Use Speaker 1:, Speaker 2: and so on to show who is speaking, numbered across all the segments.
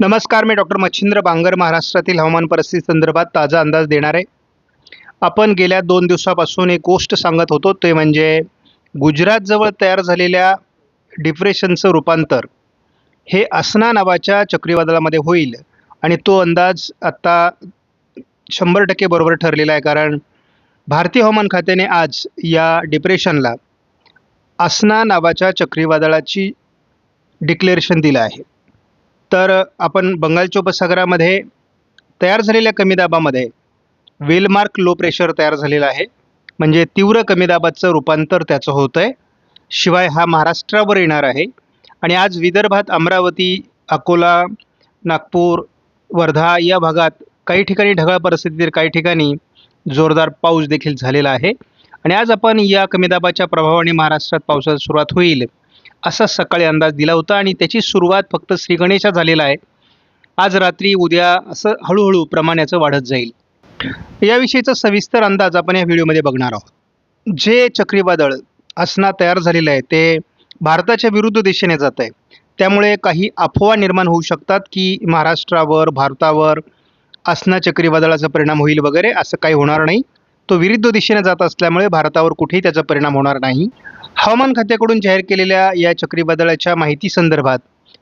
Speaker 1: नमस्कार मी डॉक्टर मच्छिंद्र बांगर महाराष्ट्रातील हवामान परिस्थिती संदर्भात ताजा अंदाज देणार आहे. आपण गेल्या दोन दिवसापासून एक गोष्ट सांगत होतो ते म्हणजे गुजरातजवळ तयार झालेल्या डिप्रेशनचं रूपांतर हे असना नावाच्या चक्रीवादळामध्ये होईल आणि तो अंदाज आत्ता शंभर टक्के बरोबर ठरलेला आहे कारण भारतीय हवामान खात्याने आज या डिप्रेशनला असना नावाच्या चक्रीवादळाची डिक्लेरेशन दिलं आहे. तर आपण बंगालच्या उपसागरामध्ये तयार झालेल्या कमी दाबामध्ये वेलमार्क लो प्रेशर तयार झालेलं आहे. म्हणजे तीव्र कमी दाबाचं रूपांतर त्याचं होतं आहे शिवाय हा महाराष्ट्रावर येणार आहे. आणि आज विदर्भात अमरावती अकोला नागपूर वर्धा या भागात काही ठिकाणी ढगाळ परिस्थितीत काही ठिकाणी जोरदार पाऊस देखील झालेला आहे. आणि आज आपण या कमी दाबाच्या प्रभावाने महाराष्ट्रात पावसाला सुरुवात होईल. असा सकाळी अंदाज दिला होता आणि त्याची सुरुवात फक्त श्रीगणेशा झालेला आहे. आज रात्री उद्या असं हळूहळू प्रमाणाचं वाढत जाईल. याविषयीचा सविस्तर अंदाज आपण या व्हिडिओमध्ये बघणार आहोत. जे चक्रीवादळ असना तयार झालेलं आहे ते भारताच्या विरुद्ध दिशेने जात आहे. त्यामुळे काही अफवा निर्माण होऊ शकतात की महाराष्ट्रावर भारतावर असना चक्रीवादळाचा परिणाम होईल वगैरे असं काही होणार नाही. तो विरुद्ध दिशेने जात असल्यामुळे भारतावर कुठेही त्याचा परिणाम होणार नाही. हवामान खात्याकडून जाहीर केलेल्या या चक्रीवादळाच्या माहिती संदर्भात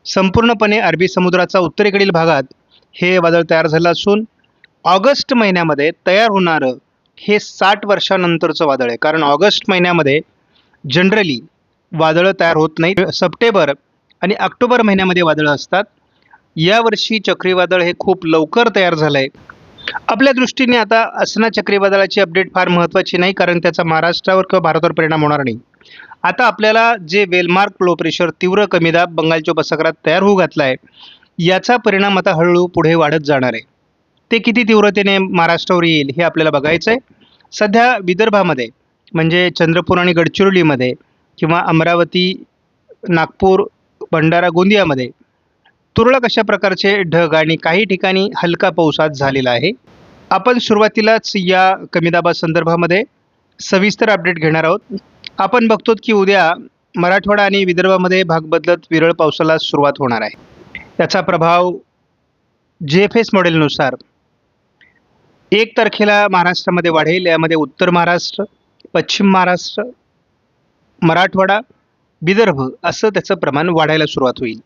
Speaker 1: संपूर्णपणे अरबी समुद्राचा उत्तरेकडील भागात हे वादळ तयार झालं असून ऑगस्ट महिन्यामध्ये तयार होणारं हे साठ वर्षानंतरचं वादळ आहे. कारण ऑगस्ट महिन्यामध्ये जनरली वादळं तयार होत नाही सप्टेंबर आणि ऑक्टोबर महिन्यामध्ये वादळं असतात. यावर्षी चक्रीवादळ हे खूप लवकर तयार झालं आहे आपल्या दृष्टीने आता असना चक्रीवादळाची अपडेट फार महत्त्वाची नाही कारण त्याचा महाराष्ट्रावर किंवा भारतावर परिणाम होणार नाही. आता आपल्याला जे वेलमार्क लो प्रेशर तीव्र कमी दाब बंगालच्या उपसागरात तयार होऊ घातला आहे याचा परिणाम आता हळूहळू पुढे वाढत जाणार आहे. ते किती तीव्रतेने महाराष्ट्रावर येईल हे आपल्याला बघायचं आहे सध्या विदर्भामध्ये म्हणजे चंद्रपूर आणि गडचिरोलीमध्ये किंवा अमरावती नागपूर भंडारा गोंदियामध्ये तुरळक अशा प्रकारचे ढग आणि काही ठिकाणी हलका पाऊस आज झालेला आहे. आपण सुरुवातीलाच या कमी दाबासंदर्भामध्ये सविस्तर अपडेट घेणार आहोत. आपण बघतो की उद्या मराठवाडा आणि विदर्भामध्ये भाग बदलत विरळ पावसाला सुरुवात होणार आहे. याचा प्रभाव जे एफ एस मॉडेलनुसार एक तारखेला महाराष्ट्रामध्ये वाढेल. यामध्ये उत्तर महाराष्ट्र पश्चिम महाराष्ट्र मराठवाडा विदर्भ असं त्याचं प्रमाण वाढायला सुरुवात होईल.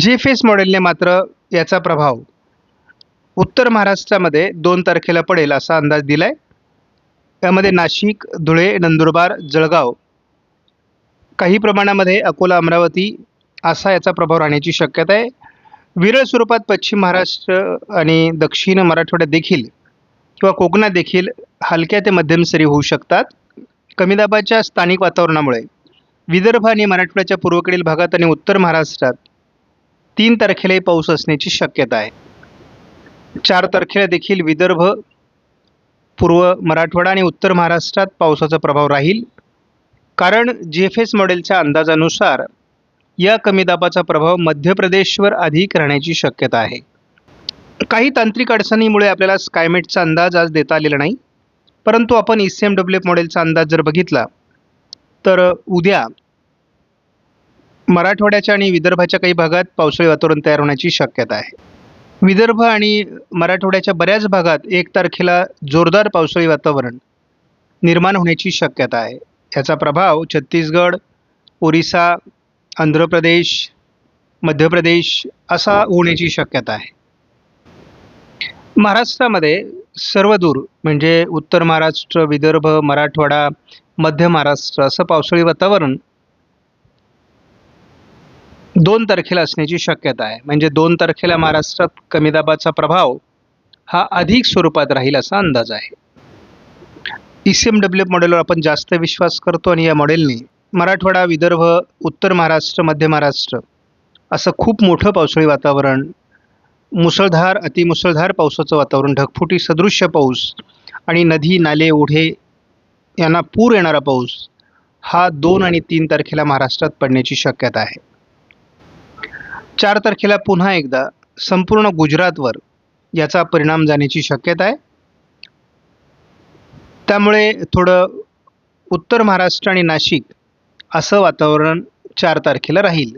Speaker 1: जे फेस मॉडेलने मात्र याचा प्रभाव उत्तर महाराष्ट्रामध्ये दोन तारखेला पडेल असा अंदाज दिला आहे त्यामध्ये नाशिक धुळे नंदुरबार जळगाव. काही प्रमाणामध्ये अकोला अमरावती असा याचा प्रभाव राहण्याची शक्यता आहे. विरळ स्वरूपात पश्चिम महाराष्ट्र आणि दक्षिण मराठवाड्यात देखील किंवा कोकणात देखील हलक्या ते मध्यम सरी होऊ शकतात. कमी दाबाच्या स्थानिक वातावरणामुळे विदर्भ आणि मराठवाड्याच्या पूर्वेकडील भागात आणि उत्तर महाराष्ट्रात तीन तारखेलाही पाऊस असण्याची शक्यता आहे. चार तारखेला देखील विदर्भ पूर्व मराठवाडा आणि उत्तर महाराष्ट्रात पावसाचा प्रभाव राहील. कारण जी एफ एस मॉडेलच्या अंदाजानुसार या कमी दाबाचा प्रभाव मध्य प्रदेशवर अधिक राहण्याची शक्यता आहे. काही तांत्रिक अडचणीमुळे आपल्याला स्कायमेटचा अंदाज आज देता आलेला नाही. परंतु आपण E C M W F मॉडेलचा अंदाज जर बघितला तर उद्या मराठवाड्याच्या आणि विदर्भाच्या काही भागात पावसाळी वातावरण तयार होण्याची शक्यता आहे. विदर्भ आणि मराठवाड्याच्या बऱ्याच भागात एक तारखेला जोरदार पावसाळी वातावरण निर्माण होण्याची शक्यता आहे. याचा प्रभाव छत्तीसगड ओरिसा आंध्र प्रदेश मध्य प्रदेश असा होण्याची शक्यता आहे. महाराष्ट्रामध्ये सर्वदूर म्हणजे उत्तर महाराष्ट्र विदर्भ मराठवाडा मध्य महाराष्ट्र असं पावसाळी वातावरण दोन तारखेला असण्याची शक्यता आहे. म्हणजे दोन तारखेला महाराष्ट्रात कमी दाबाचा प्रभाव हा अधिक स्वरूपात राहील असा अंदाज आहे. ई सी एम डब्ल्यू मॉडेलवर आपण जास्त विश्वास करतो आणि या मॉडेलने मराठवाडा विदर्भ उत्तर महाराष्ट्र मध्य महाराष्ट्र असं खूप मोठं पावसाळी वातावरण मुसळधार अतिमुसळधार पावसाचं वातावरण ढगफुटी सदृश्य पाऊस आणि नदी नाले ओढे यांना पूर येणारा पाऊस हा दोन आणि तीन तारखेला महाराष्ट्रात पडण्याची शक्यता आहे. चार तारखेला पुन्हा एकदा संपूर्ण गुजरातवर याचा परिणाम जाण्याची शक्यता आहे. त्यामुळे थोडं उत्तर महाराष्ट्र आणि नाशिक असं वातावरण चार तारखेला राहील.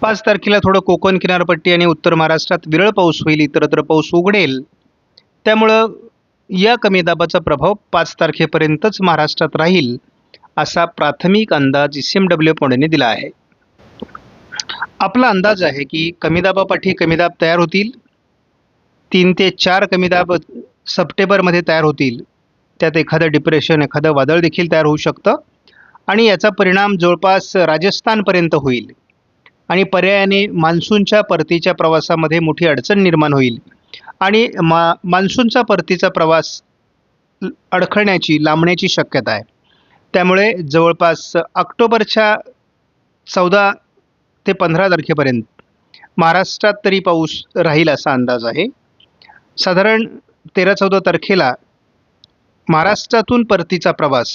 Speaker 1: पाच तारखेला थोडं कोकण किनारपट्टी आणि उत्तर महाराष्ट्रात विरळ पाऊस होईल इतरत्र पाऊस उघडेल. त्यामुळं या कमी दाबाचा प्रभाव पाच तारखेपर्यंतच महाराष्ट्रात राहील असा प्राथमिक अंदाज सी एम डब्ल्यू पुणेने दिला आहे. आपला अंदाज आहे की कमी दाबापाठी कमी दाब तयार होतील. तीन ते चार कमी दाब सप्टेंबरमध्ये तयार होतील. त्यात एखादं डिप्रेशन एखादं वादळ देखील तयार होऊ शकतं. आणि याचा परिणाम जवळपास राजस्थानपर्यंत होईल. आणि पर्यायाने मान्सूनच्या परतीच्या प्रवासामध्ये मोठी अडचण निर्माण होईल. आणि मा मान्सूनचा परतीचा प्रवास अडखळण्याची लांबण्याची शक्यता आहे. त्यामुळे जवळपास ऑक्टोबरच्या चौदा ते पंधरा तारखेपर्यंत. महाराष्ट्रात तरी पाऊस राहील असा अंदाज आहे. साधारण तेरा चौदा तारखेला महाराष्ट्रातून परतीचा प्रवास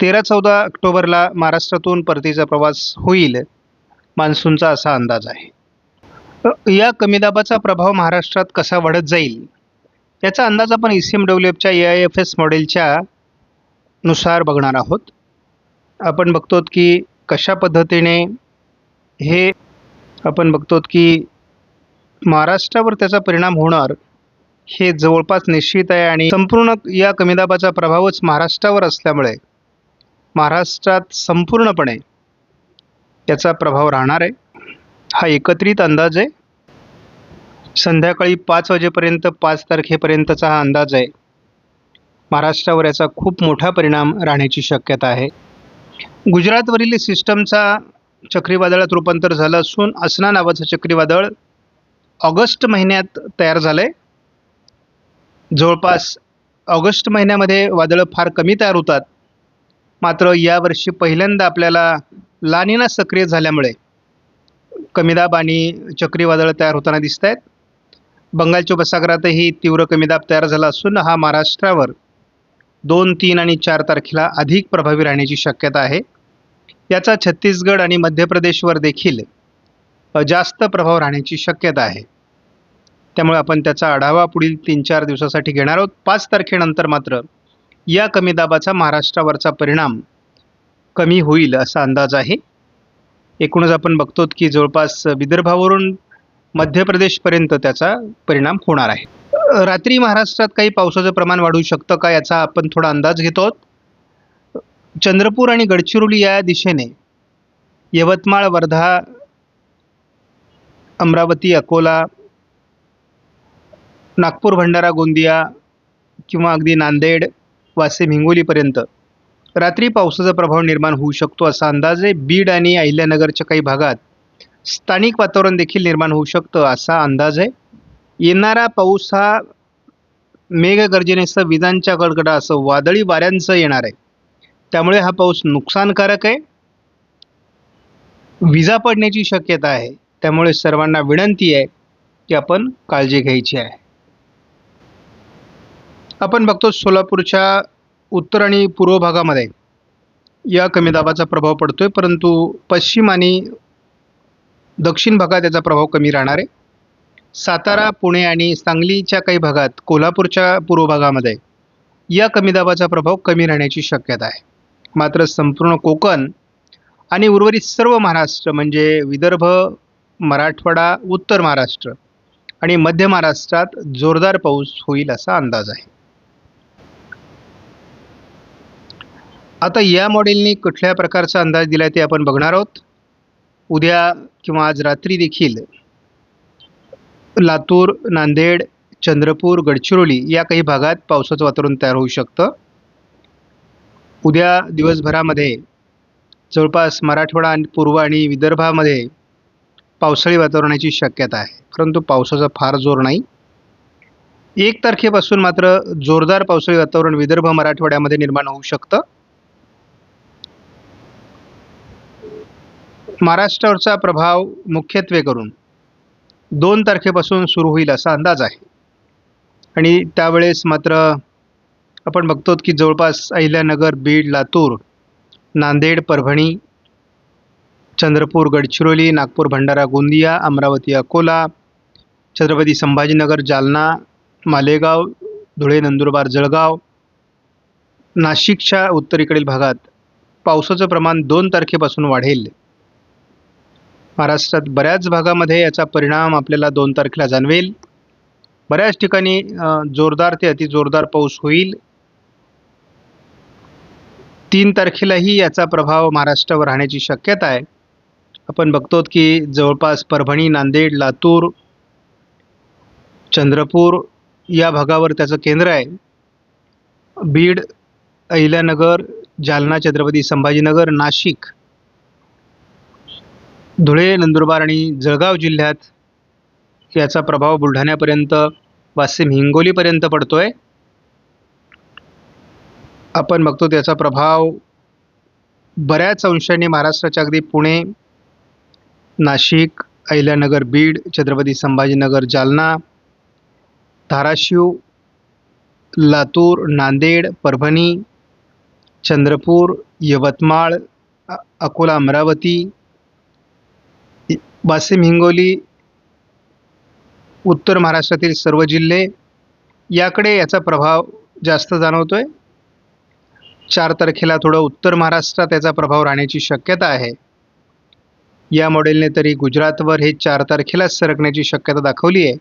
Speaker 1: तेरा चौदा ऑक्टोबरला महाराष्ट्रातून परतीचा प्रवास होईल मान्सूनचा असा अंदाज आहे. या कमी दाबाचा प्रभाव महाराष्ट्रात कसा वाढत जाईल याचा अंदाज आपण ई सी एम डब्ल्यू एफच्या ए आय एफ एस मॉडेलच्या नुसार बघणार आहोत. आपण बघतो की कशा पद्धतीने हे आपण बघतो की महाराष्ट्रावर त्याचा परिणाम होणार हे जवळपास निश्चित आहे आणि संपूर्ण या कमी दाबाचा प्रभावच महाराष्ट्रावर असल्यामुळे महाराष्ट्रात संपूर्णपणे याचा प्रभाव राहणार आहे. हा एकत्रित अंदाज आहे. संध्याकाळी पाच वाजेपर्यंत पाच तारखेपर्यंतचा हा अंदाज आहे. महाराष्ट्रावर याचा खूप मोठा परिणाम राहण्याची शक्यता आहे. गुजरातवरील सिस्टमचा चक्रीवादळात रूपांतर झालं असून असना नावाचं चक्रीवादळ ऑगस्ट महिन्यात तयार झालं आहे जवळपास ऑगस्ट महिन्यामध्ये वादळं फार कमी तयार होतात. मात्र यावर्षी पहिल्यांदा आपल्याला लानिना सक्रिय झाल्यामुळे कमीदाब आणि चक्रीवादळं तयार होताना दिसत आहेत बंगालच्या उपसागरातही तीव्र कमीदाब तयार झाला असून हा महाराष्ट्रावर दोन तीन आणि चार तारखेला अधिक प्रभावी राहण्याची शक्यता आहे. याचा छत्तीसगड आणि मध्य प्रदेशवर देखील जास्त प्रभाव राहण्याची शक्यता आहे. त्यामुळे आपण त्याचा आढावा पुढील तीन चार दिवसासाठी घेणार आहोत. पाच तारखेनंतर मात्र या कमी दाबाचा महाराष्ट्रावरचा परिणाम कमी होईल असा अंदाज आहे. एकूणच आपण बघतो की जवळपास विदर्भावरून मध्य प्रदेशपर्यंत त्याचा परिणाम होणार आहे. रात्री महाराष्ट्रात काही पावसाचं प्रमाण वाढू शकतं का याचा आपण थोडा अंदाज घेतो आहोत चंद्रपूर आणि गडचिरोली या दिशेने यवतमाळ वर्धा अमरावती अकोला नागपूर भंडारा गोंदिया किंवा अगदी नांदेड वाशिम हिंगोलीपर्यंत. रात्री पावसाचा प्रभाव निर्माण होऊ शकतो असा अंदाज आहे. बीड आणि अहिल्यानगरच्या काही भागात स्थानिक वातावरण देखील निर्माण होऊ शकतं असा अंदाज आहे. येणारा पाऊस हा मेघगर्जनेसह विजांच्या गडगडासह वादळी वाऱ्यांसह येणार आहे. त्यामुळे हा पाऊस नुकसानकारक आहे. विजा पडण्याची शक्यता आहे. त्यामुळे सर्वांना विनंती आहे की आपण काळजी घ्यायची आहे. आपण बघतो सोलापूरच्या उत्तर आणि पूर्व भागामध्ये या कमी दाबाचा प्रभाव आहे परंतु पश्चिम आणि दक्षिण भागात याचा प्रभाव कमी राहणार आहे. सातारा पुणे आणि सांगलीच्या काही भागात कोल्हापूरच्या पूर्व भागामध्ये या कमी दाबाचा प्रभाव कमी राहण्याची शक्यता आहे. मात्र संपूर्ण कोकण आणि उर्वरित सर्व महाराष्ट्र म्हणजे विदर्भ मराठवाडा उत्तर महाराष्ट्र आणि मध्य महाराष्ट्रात जोरदार पाऊस होईल असा अंदाज आहे. आता या मॉडेलने कुठल्या प्रकारचा अंदाज दिला ते आपण बघणार आहोत. उद्या किंवा आज रात्री देखील लातूर नांदेड चंद्रपूर गडचिरोली या काही भागात पावसाचं वातावरण तयार होऊ शकतं. उद्या दिवसभरामध्ये जवळपास मराठवाडा आणि पूर्व आणि विदर्भामध्ये पावसाळी वातावरणाची शक्यता आहे. परंतु पावसाचा फार जोर नाही. एक तारखेपासून मात्र जोरदार पावसाळी वातावरण विदर्भ मराठवाड्यामध्ये निर्माण होऊ शकतं. महाराष्ट्रावरचा प्रभाव मुख्यत्वे करून दोन तारखेपासून सुरू होईल असा अंदाज आहे. आणि त्यावेळेस मात्र आपण बघतो की जवळपास अहिल्यानगर बीड लातूर नांदेड परभणी चंद्रपूर गडचिरोली नागपूर भंडारा गोंदिया अमरावती अकोला छत्रपती संभाजीनगर जालना मालेगाव धुळे नंदुरबार जळगाव नाशिकच्या उत्तरेकडील भागात पावसाचं प्रमाण दोन तारखेपासून वाढेल. महाराष्ट्रात बऱ्याच भागामध्ये याचा परिणाम आपल्याला दोन तारखेला जाणवेल. बऱ्याच ठिकाणी जोरदार ते अतिजोरदार पाऊस होईल. तीन तारखेलाही याचा प्रभाव महाराष्ट्रावर राहण्याची शक्यता आहे. आपण बघतो की जवळपास परभणी नांदेड लातूर चंद्रपूर या भागावर त्याचं केंद्र आहे. बीड अहिल्यानगर जालना छत्रपती संभाजीनगर नाशिक धुळे नंदुरबार आणि जळगाव जिल्ह्यात याचा प्रभाव बुलढाण्यापर्यंत वाशिम हिंगोलीपर्यंत पडतो आहे आपण बघतो त्याचा प्रभाव बऱ्याच अंशाने महाराष्ट्राच्या अगदी पुणे नाशिक अहिल्यानगर बीड छत्रपती संभाजीनगर जालना धाराशिव लातूर नांदेड परभणी चंद्रपूर यवतमाळ अकोला अमरावती वाशिम हिंगोली उत्तर महाराष्ट्रातील सर्व जिल्हे याकडे याचा प्रभाव जास्त जाणवतो आहे चार तारखेला थोडं उत्तर महाराष्ट्रात याचा प्रभाव राहण्याची शक्यता आहे. या मॉडेलने तरी गुजरातवर हे चार तारखेलाच सरकण्याची शक्यता दाखवली आहे.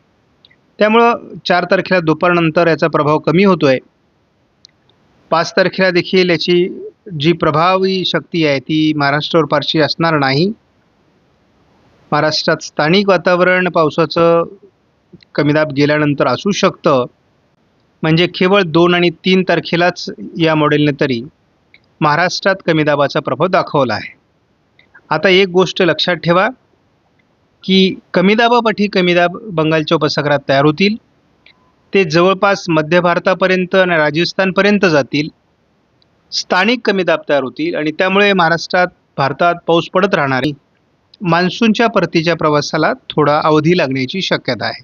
Speaker 1: त्यामुळं चार तारखेला दुपारनंतर याचा प्रभाव कमी होतो आहे पाच तारखेला देखील याची जी प्रभावी शक्ती आहे ती महाराष्ट्रावर फारशी असणार नाही. महाराष्ट्रात स्थानिक वातावरण पावसाचं कमीदाब गेल्यानंतर असू शकतं. म्हणजे केवळ दोन आणि तीन तारखेलाच या मॉडेलने तरी महाराष्ट्रात कमीदाबाचा प्रभाव दाखवला आहे. आता एक गोष्ट लक्षात ठेवा की कमीदाबापाठी कमीदाब बंगालच्या उपसागरात तयार होतील. ते जवळपास मध्य भारतापर्यंत आणि राजस्थानपर्यंत जातील. स्थानिक कमीदाब तयार होतील आणि त्यामुळे महाराष्ट्रात भारतात पाऊस पडत राहणार मान्सूनच्या परतीच्या प्रवासाला थोडा अवधी लागण्याची शक्यता आहे.